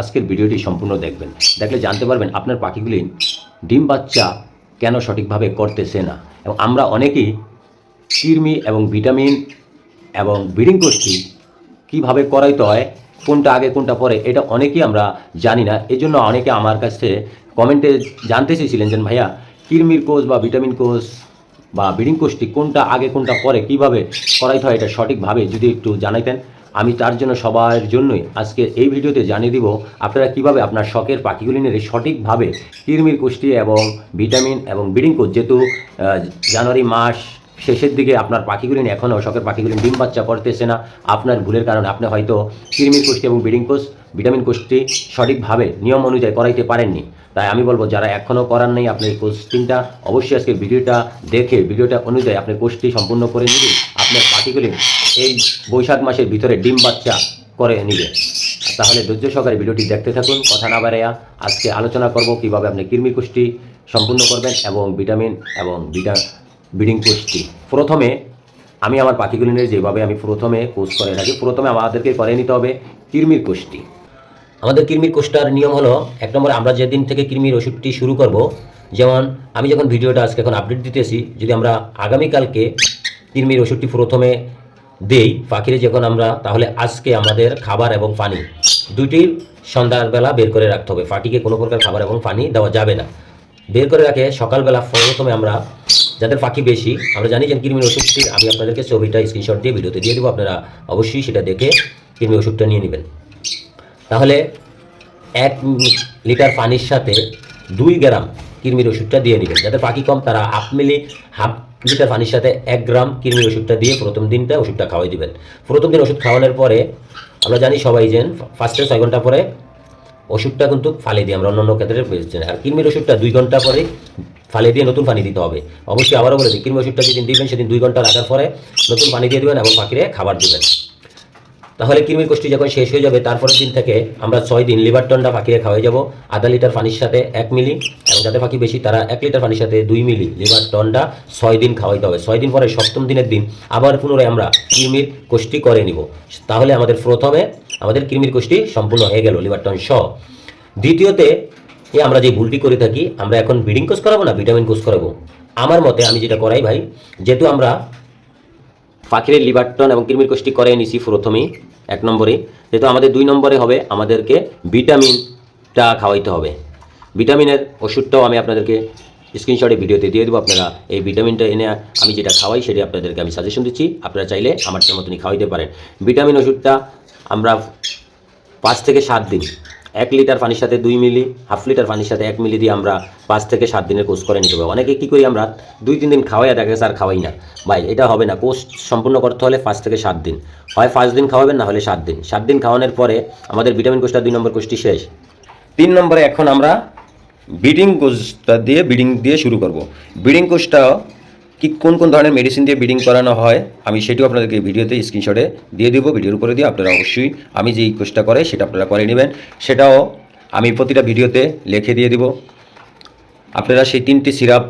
আজকের ভিডিওটি সম্পূর্ণ দেখবেন। দেখলে জানতে পারবেন আপনার পাখিগুলি ডিম বাচ্চা কেন সঠিকভাবে করতেছে না। এবং আমরা অনেকেই কৃমি এবং ভিটামিন এবং ব্রিডিং করছি, কীভাবে করাইতে হয়, কোনটা আগে, কোনটা পরে, এটা অনেকেই আমরা জানি না। এই জন্য অনেকে আমার কাছে কমেন্টে জানতে চেয়েছিলেন যে, ভাইয়া, কৃমির কোষ বা ভিটামিন কোষ বা ব্রিডিং কোষটি কোনটা আগে, কোনটা পরে, কীভাবে করাইতে হয়, এটা সঠিকভাবে যদি একটু জানাইতেন? আমি তার জন্য সবার জন্যই আজকে এই ভিডিওতে জানিয়ে দিব আপনারা কীভাবে আপনার শখের পাখিগুলি নিয়ে সঠিকভাবে কৃমির কোষটি এবং ভিটামিন এবং ব্রিডিং কোষ যেহেতু জানুয়ারি মাস শেষের দিকে আপনার পাখিগুলি এখনও শখের পাখিগুলি ডিম বাচ্চা করতেছে না। আপনার ভুলের কারণে আপনি হয়তো কৃমির কোষটি এবং ব্রিডিং কোষ ভিটামিন কোষটি সঠিকভাবে নিয়ম অনুযায়ী করাইতে পারেননি। তাই আমি বলব, যারা এখনও করার নেই আপনি কোশ্চিনটা অবশ্যই আজকে ভিডিওটা দেখে, ভিডিওটা অনুযায়ী আপনি কোর্সটি সম্পূর্ণ করে নিলে আপনার পাখিগুলি এই বৈশাখ মাসের ভিতরে ডিম বাচ্চা করে নিবে। তাহলে ধৈর্য সহকারে ভিডিওটি দেখতে থাকুন, কথা না বাড়াইয়া আজকে আলোচনা করব কীভাবে আপনি কৃমি কোষটি সম্পূর্ণ করবেন এবং ভিটামিন এবং ভিটা ব্রিডিং কোষটি প্রথমে আমি আমার পাখিগুলি নিয়ে যেভাবে আমি প্রথমে কোষ করে থাকি, প্রথমে আমাদেরকে করে নিতে হবে কৃমির কোষটি। আমাদের কৃমির কোষটার নিয়ম হলো, এক নম্বরে আমরা যেদিন থেকে কৃমির ওষুধটি শুরু করব যেমন আমি যখন ভিডিওটা আজকে এখন আপডেট দিতেছি, যদি আমরা আগামীকালকে কৃমির ওষুধটি প্রথমে দেই পাখিরে যখন আমরা, তাহলে আজকে আমাদের খাবার এবং পানি দুইটির সন্ধ্যাবেলা বের করে রাখতে হবে। পাখিকে কোনো প্রকার খাবার এবং পানি দেওয়া যাবে না। বের করে রাখে সকালবেলা প্রথমে আমরা, যাদের পাখি বেশি, আমরা জানি যে কৃমির ওষুধটি আমি আপনাদেরকে ছবিটা স্ক্রিনশট দিয়ে ভিডিওতে দিয়ে দেবো, আপনারা অবশ্যই সেটা দেখে কৃমি ওষুধটা নিয়ে নেবেন। তাহলে এক লিটার পানির সাথে দুই গ্রাম কৃমির ওষুধটা দিয়ে নেবেন। যাদের পাখি কম, তারা হাফ মিলি, হাফ লিটার পানির সাথে এক গ্রাম কৃমির ওষুধটা দিয়ে প্রথম দিনটা ওষুধটা খাওয়াই দিবেন। প্রথম দিন ওষুধ খাওয়ানোর পরে, আমরা জানি সবাই যে ফার্স্টে ছয় ঘণ্টা পরে ওষুধটা কিন্তু ফালে দিই, আমরা অন্য ক্ষেত্রে পেয়েছি আর কৃমির ওষুধটা দুই ঘণ্টা পরে ফালে দিয়ে নতুন পানি দিতে হবে। অবশ্যই আবারও বলে দিই কৃমি ওষুধটা যেদিন দিবেন, সেদিন দুই ঘণ্টা রাখার পরে নতুন পানি দিয়ে দেবেন এবং পাখিরে খাবার দেবেন। তাহলে কৃমির কোষ্ঠী যখন শেষ হয়ে যাবে, তারপরের দিন থেকে আমরা ছয় দিন লিভার টন্ডা পাখিরে খাওয়াই যাব। আধা লিটার পানির সাথে এক মিলি, এবং যাদের পাখি বেশি, তারা এক লিটার পানির সাথে দুই মিলি লিভার টন্ডা ছয় দিন খাওয়াইতে হবে। ছয় দিন পরে সপ্তম দিনের দিন আবার পুনরায় আমরা কৃমির কোষ্ঠী করে নিব। তাহলে আমাদের প্রথমে আমাদের কৃমির কোষ্ঠী সম্পূর্ণ হয়ে গেল লিভার টন সহ। দ্বিতীয়তে, এ আমরা যে ভুলটি করে থাকি, আমরা এখন ব্রিডিং কোর্স করাবো না, ভিটামিন কোর্স করাবো? আমার মতে, আমি যেটা করাই ভাই, যেহেতু আমরা পাখির লিভারটন এবং কৃমির কোষ্ঠী করে নিছি প্রথমেই এক নম্বরে, যেহেতু আমাদের দুই নম্বরে হবে, আমাদেরকে ভিটামিনটা খাওয়াইতে হবে। ভিটামিনের ওষুধটাও আমি আপনাদেরকে স্ক্রিনশটে ভিডিওতে দিয়ে দেবো, আপনারা এই ভিটামিনটা এনে আমি যেটা খাওয়াই সেটা আপনাদেরকে আমি সাজেশন দিচ্ছি, আপনারা চাইলে আমার মতনই খাওয়াইতে পারেন। ভিটামিন ওষুধটা আমরা পাঁচ থেকে সাত দিন এক লিটার পানির সাথে দুই মিলি, হাফ লিটার পানির সাথে এক মিলি দিয়ে আমরা পাঁচ থেকে সাত দিনের কোর্স করে নিতে হবে অনেকে কী করি আমরা, দুই, তিন দিন খাওয়াই দেখা গেছে আর খাওয়াই না। ভাই, এটা হবে না। কোর্স সম্পূর্ণ করতে হলে পাঁচ থেকে সাত দিন। হয় পাঁচ দিন খাওয়াবেন, না হলে সাত দিন। সাত দিন খাওয়ানোর পরে আমাদের ভিটামিন কোর্সটা দুই নম্বর কোর্সটি শেষ। তিন নম্বরে এখন আমরা ব্রিডিং কোর্সটা দিয়ে ব্রিডিং দিয়ে শুরু করব। ব্রিডিং কোর্সটা কি কোন কোন ধরনের মেডিসিন দিয়ে ব্রিডিং করানো হয়, আমি সেটিও আপনাদেরকে ভিডিওতে স্ক্রিনশটে দিয়ে দেবো, ভিডিওর উপরে দিয়ে আপনারা অবশ্যই আমি যেই কোর্সটা করে সেটা আপনারা করে নেবেন। সেটাও আমি প্রতিটা ভিডিওতে লিখে দিয়ে দিব। আপনারা সেই তিনটি সিরাপ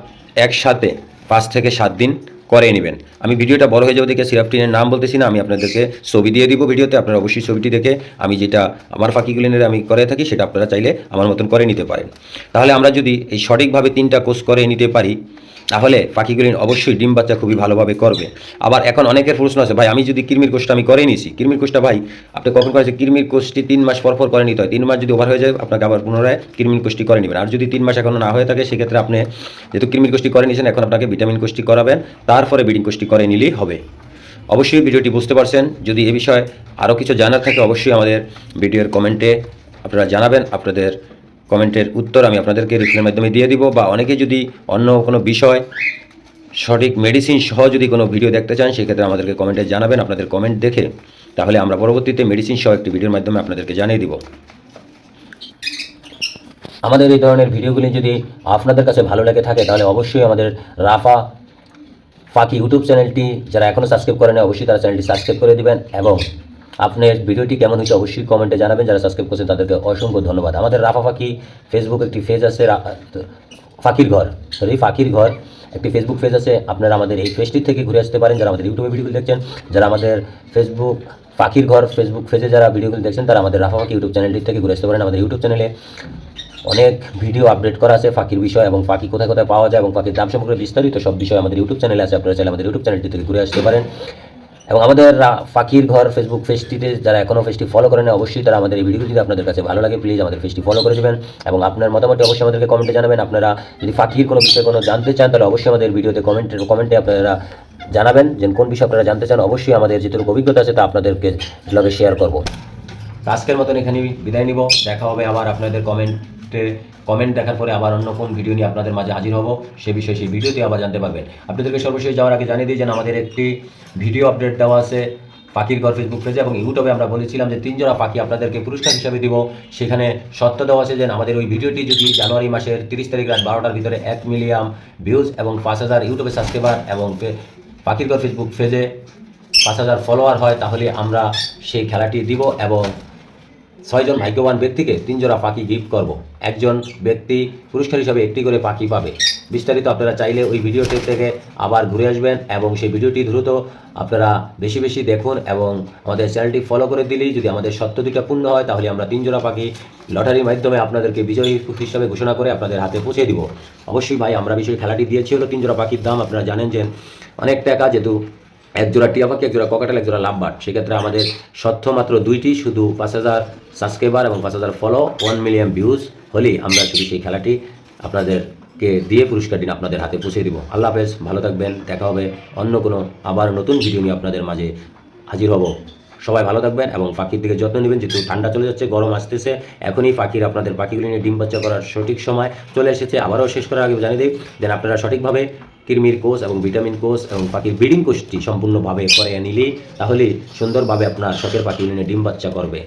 একসাথে পাঁচ থেকে সাত দিন করে নেবেন। আমি ভিডিওটা বড় হয়ে যাবে দেখে সিরাপটিনের নাম বলতেছি না, আমি আপনাদেরকে ছবি দিয়ে দিব ভিডিওতে, আপনারা অবশ্যই ছবিটি দেখে আমি যেটা আমার পাখিগুলিনের আমি করে থাকি সেটা আপনারা চাইলে আমার মতন করে নিতে পারেন। তাহলে আমরা যদি এই সঠিকভাবে তিনটা কোর্স করে নিতে পারি তাহলে পাখিগুলি অবশ্যই ডিম বাচ্চা খুবই ভালোভাবে করবে। আবার এখন অনেকের প্রশ্ন আছে, ভাই, আমি যদি কৃমির কোষটা আমি করে নিছি কৃমির কোষটা ভাই, আপনি কখন করেছে কৃমির কোষটি তিন মাস পর পর করে নিতে হয় তিন মাস যদি ওভার হয়ে যায়, আপনাকে আবার পুনরায় কৃমির কোষটি করে নেবেন। আর যদি তিন মাস এখনও না হয়ে থাকে, সেক্ষেত্রে আপনি যেহেতু কৃমির কোষটি করে নিয়েছেন, এখন আপনাকে ভিটামিন কোষটি করাবেন। তারপরে ব্রিডিং কোষটি করে নিলেই হবে। অবশ্যই ভিডিওটি বুঝতে পারছেন। যদি এ বিষয়ে আরও কিছু জানার থাকে, অবশ্যই আমাদের ভিডিওর কমেন্টে আপনারা জানাবেন। আপনাদের কমেন্টের উত্তর আমি আপনাদেরকে রিপ্লের মাধ্যমে দিয়ে দিব বা অনেকে যদি অন্য কোনো বিষয়, সঠিক মেডিসিন সহ যদি কোনো ভিডিও দেখতে চান, সেক্ষেত্রে আমাদেরকে কমেন্টে জানাবেন, আপনাদের কমেন্ট দেখে। তাহলে আমরা পরবর্তীতে মেডিসিন সহ একটি ভিডিওর মাধ্যমে আপনাদেরকে জানিয়ে দিব। আমাদের এই ধরনের ভিডিওগুলি যদি আপনাদের কাছে ভালো লেগে থাকে, তাহলে অবশ্যই আমাদের রাফা ফাঁকি ইউটিউব চ্যানেলটি, যারা এখনও সাবস্ক্রাইব করেন, অবশ্যই তারা চ্যানেলটি সাবস্ক্রাইব করে দিবেন এবং আপনার ভিডিওটি কেমন হয়েছে অবশ্যই কমেন্টে জানাবেন। যারা সাবস্ক্রাইব করছেন, তাদেরকে অসংখ্য ধন্যবাদ। আমাদের রাফা ফাঁকি ফেসবুক একটি পেজ আছে ফাঁকির ঘর। সরি ফাঁকির ঘর। একটি ফেসবুক পেজ আছে। আপনারা আমাদের এই পেজটি থেকে ঘুরে আসতে পারেন। যারা আমাদের ইউটিউবে ভিডিওগুলো দেখছেন, যারা আমাদের ফেসবুক পাখির ঘর ফেসবুক পেজে যারা ভিডিওগুলো দেখছেন, তারা আমাদের রাফা পাখি ইউটিউব চ্যানেলটি থেকে ঘুরে আসতে পারেন। আমাদের ইউটিউব চ্যানেলে অনেক ভিডিও আপডেট করা আছে ফাঁকির বিষয় এবং ফাঁকি কোথায় কোথায় পাওয়া যায় এবং পাখির দাম সম্পর্কে বিস্তারিত সব বিষয় আমাদের ইউটিউব চ্যানেলে আছে। আপনারা চাইলে আমাদের ইউটিউব চ্যানেলটি থেকে ঘুরে আসতে পারেন। এবং আমাদের রা- পাখির ঘর ফেসবুক পেজটিতে যারা এখনও পেজটি ফলো করেন অবশ্যই তারা আমাদের এই ভিডিওটি যদি আপনাদের কাছে ভালো লাগে প্লিজ আমাদের পেজটি ফলো করে দেবেন এবং আপনার মতামত অবশ্যই আমাদেরকে কমেন্টে জানাবেন। আপনারা যদি পাখির কোনো বিষয়ে কোনো জানতে চান, তাহলে অবশ্যই আমাদের ভিডিওতে কমেন্টে কমেন্টে আপনারা জানাবেন। যে কোন বিষয়ে আপনারা জানতে চান, অবশ্যই আমাদের যেটুকু অভিজ্ঞতা আছে, তা আপনাদেরকে ব্লগে শেয়ার করব। আজকের মতন এখানে বিদায় নিব। দেখা হবে আবার আপনাদের কমেন্টে কমেন্ট দেখার পরে আবার অন্য কোন ভিডিও নিয়ে আপনাদের মাঝে হাজির হব, সে বিষয়ে সেই ভিডিওতে আবার জানতে পারবেন। আপনাদেরকে সর্বশেষ যাওয়ার আগে জানিয়ে দিই যেন আমাদের একটি ভিডিও আপডেট দেওয়া আছে পাখির ঘর ফেসবুক পেজে এবং ইউটিউবে আমরা বলেছিলাম যে তিনজোড়া পাখি আপনাদেরকে পুরস্কার হিসাবে দিব। সেখানে সত্য দেওয়া আছে যে আমাদের ওই ভিডিওটি যদি জানুয়ারি মাসের তিরিশ তারিখ রাত বারোটার ভিতরে এক মিলিয়ন ভিউজ এবং পাঁচ হাজার ইউটিউবে সাবস্ক্রাইবার এবং পাখির ঘর ফেসবুক পেজে পাঁচ হাজার ফলোয়ার হয়, তাহলে আমরা সেই খেলাটি দিব এবং ছয়জন ভাগ্যবান ব্যক্তিকে তিনজোড়া পাখি গিফট করব। একজন ব্যক্তি পুরস্কার হিসাবে একটি করে পাখি পাবে। বিস্তারিত আপনারা চাইলে ওই ভিডিওটি থেকে আবার ঘুরে আসবেন এবং সেই ভিডিওটি দ্রুত আপনারা বেশি বেশি দেখুন এবং আমাদের চ্যানেলটি ফলো করে দিলেই যদি আমাদের সত্য দুটা পূর্ণ হয়, তাহলে আমরা তিনজোড়া পাখি লটারির মাধ্যমে আপনাদেরকে বিজয়ী হিসাবে ঘোষণা করে আপনাদের হাতে পৌঁছে দিব। অবশ্যই ভাই, আমরা বিষয় খেলাটি দিয়েছি হলো তিন জোড়া পাখির দাম। আপনারা জানেন যে অনেক টাকা, যেহেতু এক জোড়া টিয়া পাখি, এক জোড়া ককাটেল, এক জোড়া লাভবার্ড সেক্ষেত্রে আমাদের সত্য মাত্র দুইটি, শুধু পাঁচ হাজার সাবস্ক্রাইবার এবং পাঁচ হাজার ফলো ওয়ান মিলিয়ন ভিউজ হলেই আমরা শুধু সেই খেলাটি আপনাদেরকে দিয়ে পুরস্কারটি আপনাদের হাতে পৌঁছে দিব। আল্লাহ হাফেজ, ভালো থাকবেন, দেখা হবে অন্য কোনো আবার নতুন ভিডিও নিয়ে আপনাদের মাঝে হাজির হব। সবাই ভালো থাকবেন এবং পাখির দিকে যত্ন নেবেন, যেহেতু ঠান্ডা চলে যাচ্ছে, গরম আসতেছে, এখনই পাখির আপনাদের পাখিগুলি নিয়ে ডিম বাচ্চা করার সঠিক সময় চলে এসেছে, আবারও শেষ করার আগে জানিয়ে দিই যেন আপনারা সঠিকভাবে কৃমির কোষ এবং ভিটামিন কোষ এবং পাখির ব্রিডিং কোষটি সম্পূর্ণভাবে করে নিলেই তাহলে সুন্দরভাবে আপনার শখের পাখিগুলি নিয়ে ডিম বাচ্চা করবে।